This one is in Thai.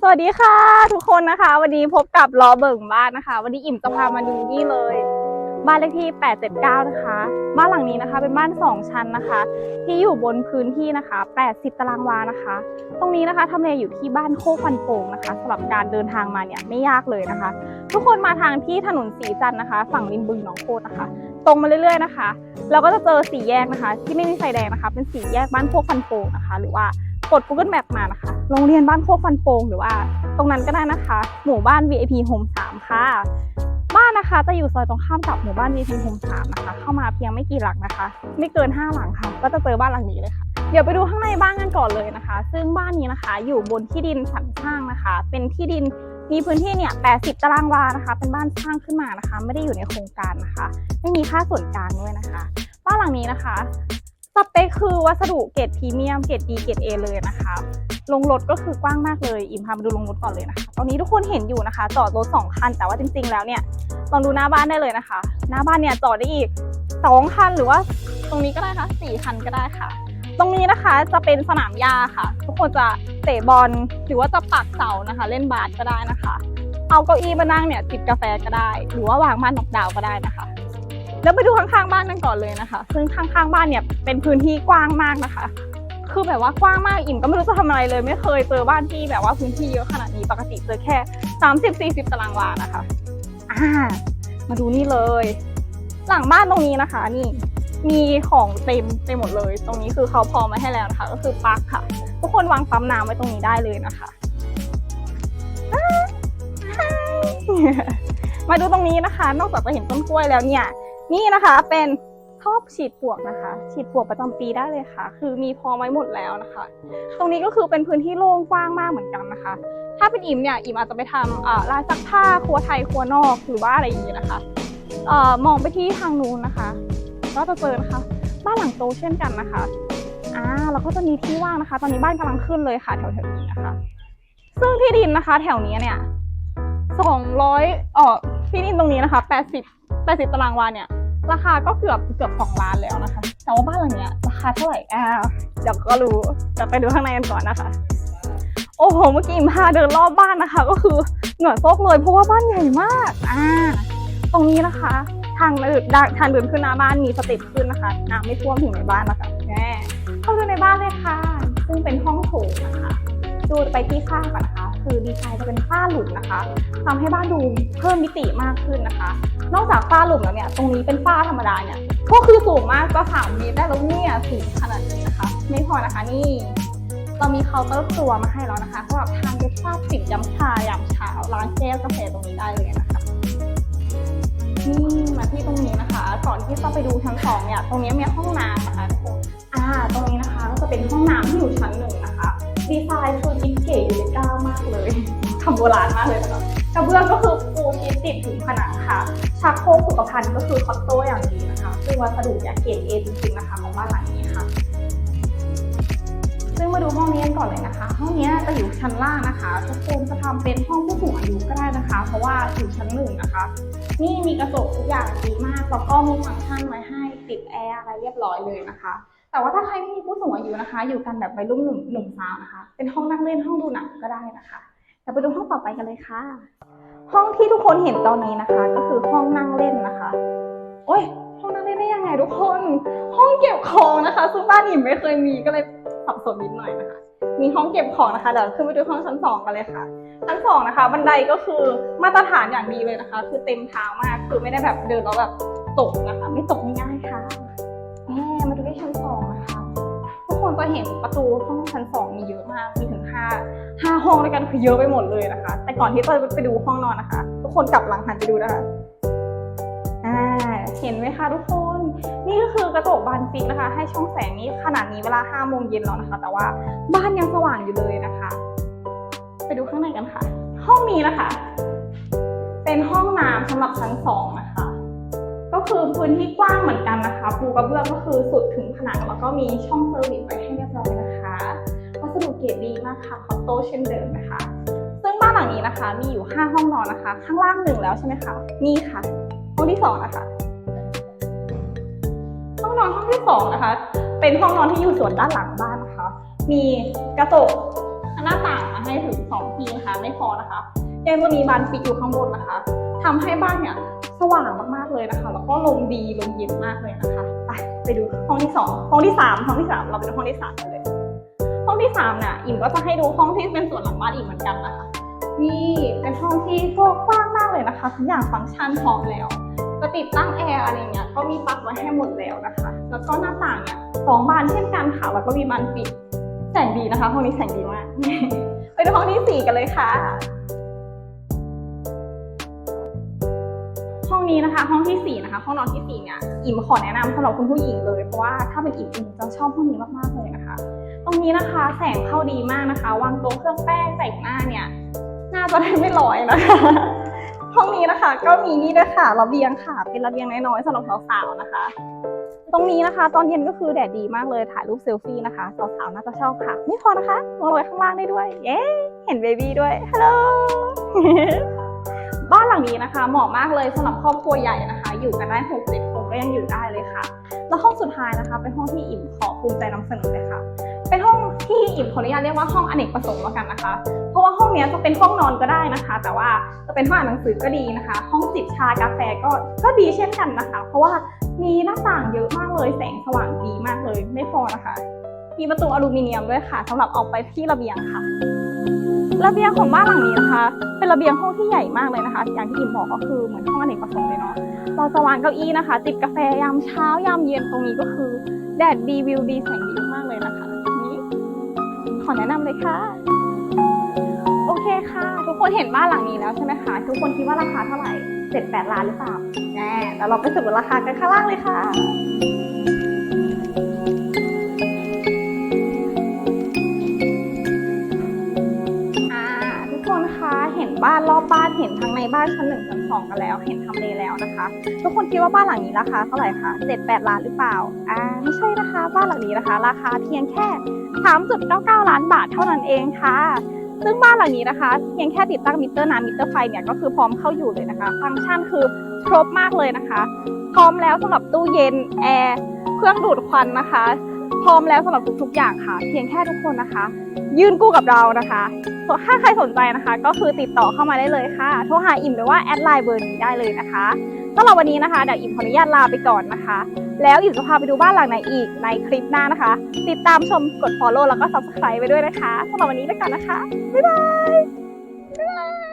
สวัสดีค่ะ ทุกคนนะคะ วันนี้พบกับล้อเบิ่งบ้านนะคะ วันนี้อิ่มจะพามาดูนี่เลย บ้านเลขที่ 879 นะคะ บ้านหลังนี้นะคะ เป็นบ้าน 2 ชั้นนะคะ ที่อยู่บนพื้นที่นะคะ 80 ตารางวานะคะ ตรงนี้นะคะทำเลอยู่ที่บ้านโคกฟันโป่งนะคะสำหรับการเดินทางมาเนี่ยไม่ยากเลยนะคะ ทุกคนมาทางที่ถนนสีจันนะคะ ฝั่งริมบึงหนองโคตนะคะ ตรงมาเรื่อยๆนะคะ เราก็จะเจอสีแยกนะคะ ที่ไม่มีไฟแดงนะคะ เป็นสีแยกบ้านโคกฟันโป่งนะคะ หรือว่า กด Google Map มานะคะ โรงเรียนบ้านโคกฟันโป่งหรือว่า ตรงนั้นก็ได้นะคะ หมู่บ้าน VIP Home 3 ค่ะ บ้านนะคะจะอยู่ซอยตรงข้ามกับหมู่บ้าน VIP Home 3 นะคะ เข้ามาเพียงไม่กี่หลังนะคะ ไม่เกิน 5 หลังค่ะ ก็จะเจอบ้านหลังนี้เลยค่ะ เดี๋ยวไปดูข้างในบ้านกันก่อนเลยนะคะ ซึ่งบ้านนี้นะคะ อยู่บนที่ดินสันสร้างนะคะ เป็นที่ดินมีพื้นที่เนี่ย 80 ตารางวานะคะ เป็นบ้านสร้างขึ้นมานะคะ ไม่ได้อยู่ในโครงการนะคะ ไม่มีค่าส่วนกลางด้วยนะคะ บ้านหลังนี้นะคะ สเปคคือวัสดุเกรดพรีเมียมเกรดดีเกรดเอเลยนะคะลงรถก็คือกว้างมากเลยอิมพามาดูลงรถก่อนเลยนะคะตอนนี้ทุกคนเห็นอยู่นะคะ จอดรถสองคันแต่ว่าจริง ๆ แล้วเนี่ยลองดูหน้าบ้านได้เลยนะคะ หน้าบ้านเนี่ยจอดได้อีกสองคันหรือว่าตรงนี้ก็ได้ค่ะสี่คันก็ได้ค่ะ ตรงนี้นะคะจะเป็นสนามหญ้าค่ะ ทุกคนจะเตะบอลหรือว่าจะปักเสานะคะ เล่นบาสก็ได้นะคะ เอาเก้าอี้มานั่งเนี่ยจิบกาแฟก็ได้ หรือว่าวางม่านนอกดาวก็ได้นะคะ แล้วไปดูข้างๆบ้านกันก่อนเลยนะคะ ซึ่งข้างๆบ้านเนี่ยเป็นพื้นที่กว้างมากนะคะ คือแบบว่ากว้างมากอิ่มก็ไม่รู้จะทำอะไรเลย ไม่เคยเจอบ้านที่แบบว่าพื้นที่เยอะขนาดนี้ปกติเจอแค่ 30-40 ตารางวานะคะอ่ามาดูนี่เลย หลังบ้านตรงนี้นะคะนี่มีของเต็มเต็มหมดเลย ตรงนี้คือเขาพร้อมมาให้แล้วนะคะ ก็คือปลั๊กค่ะ ทุกคนวางปั๊มน้ำไว้ตรงนี้ได้เลยนะคะมาดูตรงนี้นะคะ นอกจากจะเห็นต้นกล้วยแล้วเนี่ย นี่นะคะเป็นท่อฉีดปลวกนะคะ ฉีดปลวกประจำปีได้เลยค่ะ คือมีพร้อมไว้หมดแล้วนะคะ ตรงนี้ก็คือเป็นพื้นที่โล่งกว้างมากเหมือนกันนะคะ ถ้าเป็นอิมเนี่ยอิมอาจจะไปทำร้านซักผ้าครัวไทยครัวนอกหรือว่าอะไรอย่างนี้นะคะออมองไปที่ทางนู้นนะคะ ก็จะเจอนะคะบ้านหลังโตเช่นกันนะคะอ่าแล้วก็จะมีที่ว่างนะคะ ตอนนี้บ้านกำลังขึ้นเลยค่ะแถวๆนี้นะคะ ซึ่งที่ดินนะคะ แถวนี้เนี่ยสองร้อยเอ่อที่ดินตรงนี้นะคะแปดสิบแปดสิบตารางวาเนี่ย ราคาก็เกือบเกือบสองล้านแล้วนะคะ แต่ว่าบ้านหลังเนี้ยราคาเท่าไหร่อ่าเดี๋ยวก็รู้เดี๋ยวไปดูข้างในกันก่อนนะคะ โอ้โห เมื่อกี้อิมพาเดินรอบบ้านนะคะ ก็คือเหงื่อโซกเลยเพราะว่าบ้านใหญ่มากอ่าตรงนี้นะคะ ทางเดินทางเดินขึ้นหน้าบ้านมีสเต็ปขึ้นนะคะน้ำไม่ท่วมถึงในบ้านนะคะแม่เข้าดูในบ้านเลยค่ะ ซึ่งเป็นห้องโถงนะคะ ดูไปที่ฝ้าก่อนนะคะ คือดีไซน์จะเป็นฝ้าหลุมนะคะทำให้บ้านดูเพิ่มมิติมากขึ้นนะคะ นอกจากฝ้าหลุมแล้วเนี่ยตรงนี้เป็นฝ้าธรรมดาเนี่ยก็คือสูงมากก็สามเมตรได้แล้วเนี่ยสูงขนาดนี้นะคะ ไม่พอนะคะนี่เรามีเคาน์เตอร์ครัวมาให้แล้วนะคะสำหรับทานเบรกฟาสต์จิบยำชายามเช้าร้านแก้วกาแฟตรงนี้ได้เลยนะคะนี่มาที่ตรงนี้นะคะ ก่อนที่จะไปดูชั้นสองเนี่ยตรงนี้มีห้องน้ำนะคะทุกคนอ่า ตรงนี้นะคะก็จะเป็นห้องน้ำที่อยู่ชั้นหนึ่ง ดีไซน์คือกิ๊บเก๋ยูนิก้ามากเลยทำโบราณมากเลยนะคะกระเบื้องก็คือปูชิดติดถึงผนังค่ะชักโครกสุขภัณฑ์ก็คือคอตโต้อย่างดีนะคะซึ่งวัสดุเนี่ยเกรดเอจริงๆนะคะของบ้านหลังนี้ค่ะ ซึ่งมาดูห้องนี้กันก่อนเลยนะคะ ห้องนี้จะอยู่ชั้นล่างนะคะทุกคนจะทำเป็นห้องผู้สูงอายุก็ได้นะคะ เพราะว่าอยู่ชั้นหนึ่งนะคะ นี่มีกระจกทุกอย่างดีมากแล้วก็มีฟังก์ชันไว้ให้ติดแอร์อะไรเรียบร้อยเลยนะคะ แต่ว่าถ้าใครไม่มีผู้สูงอายุนะคะ อยู่กันแบบวัยรุ่นหนุ่มหนุ่มสาวนะคะ เป็นห้องนั่งเล่นห้องดูหนังก็ได้นะคะเดี๋ยวไปดูห้องต่อไปกันเลยค่ะ ห้องที่ทุกคนเห็นตอนนี้นะคะ ก็คือห้องนั่งเล่นนะคะ โอ้ยห้องนั่งเล่นได้ยังไงทุกคน ห้องเก็บของนะคะ ซึ่งบ้านอิ่มไม่เคยมีก็เลยสับสนนิดหน่อยนะคะ มีห้องเก็บของนะคะเดี๋ยวขึ้นไปดูห้องชั้นสองกันเลยค่ะชั้นสองนะคะ บันไดก็คือมาตรฐานอย่างดีเลยนะคะ คือเต็มเท้ามากคือไม่ได้แบบเดินแล้วแบบตกนะคะ ไม่ตกง่าย จะเห็นประตูห้องชั้นสองมีเยอะมาก มีถึงห้าห้าห้องด้วยกันคือเยอะไปหมดเลยนะคะ แต่ก่อนที่จะไปดูห้องนอนนะคะ ทุกคนกลับหลังหันไปดูนะคะเห็นไหมคะทุกคน นี่ก็คือกระจกบานฟิกนะคะ ให้ช่องแสงนี้ขนาดนี้เวลาห้าโมงเย็นแล้วนะคะ แต่ว่าบ้านยังสว่างอยู่เลยนะคะ ไปดูข้างในกันค่ะ ห้องนี้นะคะ เป็นห้องน้ำสำหรับชั้นสองนะคะ คือพื้นที่กว้างเหมือนกันนะคะ ปูกระเบื้องก็คือสุดถึงผนังแล้วก็มีช่องเซอร์วิสไว้ให้เรียบร้อยนะคะวัสดุเกรดดีมากค่ะคอตโตเช่นเดิมนะคะ ซึ่งบ้านหลังนี้นะคะ มีอยู่ 5 ห้องนอนนะคะ ข้างล่างหนึ่งแล้วใช่ไหมคะนี่ค่ะ ห้องที่สองนะคะห้องนอนห้องที่สองนะคะ เป็นห้องนอนที่อยู่ส่วนด้านหลังบ้านนะคะ มีกระจกหน้าต่างนะคะถึงสองที่นะคะไม่พอนะคะยังจะมีบานฟิกอยู่ข้างบนนะคะ ทำให้บ้านเนี่ยสว่างมากๆเลยนะคะ แล้วก็ลมดีลมเย็นมากเลยนะคะไปไปดูห้องที่สองห้องที่สามห้องที่สามเราไปดูห้องที่สามกันเลย ห้องที่สามเนี่ยอิ่มก็จะให้ดูห้องที่เป็นส่วนหลังบ้านอีกเหมือนกันนะคะนี่เป็นห้องที่กว้างมากเลยนะคะทุกอย่างฟังก์ชันพร้อมแล้วจะติดตั้งแอร์อะไรเงี้ยก็มีปลั๊กไว้ให้หมดแล้วนะคะ แล้วก็หน้าต่างเนี่ยสองบานเช่นกันค่ะแล้วก็มีบานปิดแสงดีนะคะห้องนี้แสงดีมากไปดูห้องที่สี่กันเลยค่ะ นี้นะคะ ห้องที่สี่นะคะห้องนอนที่สี่เนี่ยอิ่มขอแนะนำสำหรับคุณผู้หญิงเลยเพราะว่าถ้าเป็นอิ่มอิ่มจะชอบห้องนี้มากๆเลยนะคะ ตรงนี้นะคะแสงเข้าดีมากนะคะวางโต๊ะเครื่องแป้งแต่งหน้าเนี่ยหน้าจะได้ไม่ลอยนะคะห้องนี้นะคะก็มีนี่ด้วยค่ะระเบียงค่ะเป็นระเบียงน้อยๆสำหรับสาวๆนะคะ ตรงนี้นะคะ ตอนเย็นก็คือแดดดีมากเลยถ่ายรูปเซลฟี่นะคะสาวๆน่าจะชอบค่ะไม่พอนะคะมองลงไปข้างล่างได้ด้วย เย้เห็นเบบี้ด้วยฮัลโหล บ้านหลังนี้นะคะ เหมาะมากเลยสำหรับครอบครัวใหญ่นะคะ อยู่กันได้หกเจ็ดคนก็ยังอยู่ได้เลยค่ะ แล้วห้องสุดท้ายนะคะ เป็นห้องที่อิ่มขอภูมิใจนำเสนอเลยค่ะ เป็นห้องที่อิ่มขออนุญาตเรียกว่าห้องอเนกประสงค์แล้วกันนะคะ เพราะว่าห้องนี้จะเป็นห้องนอนก็ได้นะคะ แต่ว่าจะเป็นห้องอ่านหนังสือก็ดีนะคะ ห้องจิบชากาแฟก็ก็ดีเช่นกันนะคะ เพราะว่ามีหน้าต่างเยอะมากเลย แสงสว่างดีมากเลยไม่พอนะคะ มีประตูอลูมิเนียมด้วยค่ะสำหรับออกไปที่ระเบียงค่ะ ระเบียงของบ้านหลังนี้นะคะ เป็นระเบียงห้องที่ใหญ่มากเลยนะคะ อย่างที่อิมบอกก็คือเหมือนห้องอเนกประสงค์เลยเนาะเราจะวางเก้าอี้นะคะ จิบกาแฟยามเช้ายามเย็นตรงนี้ก็คือแดดดีวิวดีแสงดีมากเลยนะคะ นี่ขอแนะนำเลยค่ะ โอเคค่ะ ทุกคนเห็นบ้านหลังนี้แล้วใช่ไหมคะทุกคนคิดว่าราคาเท่าไหร่เจ็ดแปดล้านหรือเปล่าแน่แล้วเราไปสำรวจราคากันข้างล่างเลยค่ะ ห็นทั้งในบ้านชั้นหนึ่งชั้นสองกันแล้ว เห็นทำเลแล้วนะคะ ทุกคนคิดว่าบ้านหลังนี้ราคาเท่าไหร่คะเจ็ดแปดล้านหรือเปล่าอ่าไม่ใช่นะคะบ้านหลังนี้นะคะ ราคาเพียงแค่สามจุดเก้าเก้าล้านบาทเท่านั้นเองค่ะซึ่งบ้านหลังนี้นะคะเพียงแค่ติดตั้งมิเตอร์น้ำมิเตอร์ไฟเนี่ยก็คือพร้อมเข้าอยู่เลยนะคะ ฟังก์ชันคือครบมากเลยนะคะ พร้อมแล้วสำหรับตู้เย็นแอร์เครื่องดูดควันนะคะ ร้อมแล้วสำหรับทุกๆอย่างค่ะ เพียงแค่ทุกคนนะคะ ยื่นกู้กับเรานะคะถ้าใครสนใจนะคะ ก็คือติดต่อเข้ามาได้เลยค่ะ โทรหาอิ่มหรือว่าแอดไลน์เบอร์นี้ได้เลยนะคะสำหรับวันนี้นะคะเดี๋ยวอิ่มขออนุญาตลาไปก่อนนะคะ แล้วอิ่มจะพาไปดูบ้านหลังไหนอีกในคลิปหน้านะคะ ติดตามชมกด follow แล้วก็ subscribe ไปด้วยนะคะสำหรับวันนี้ไปก่อนนะคะบ๊ายบายบ๊ายบาย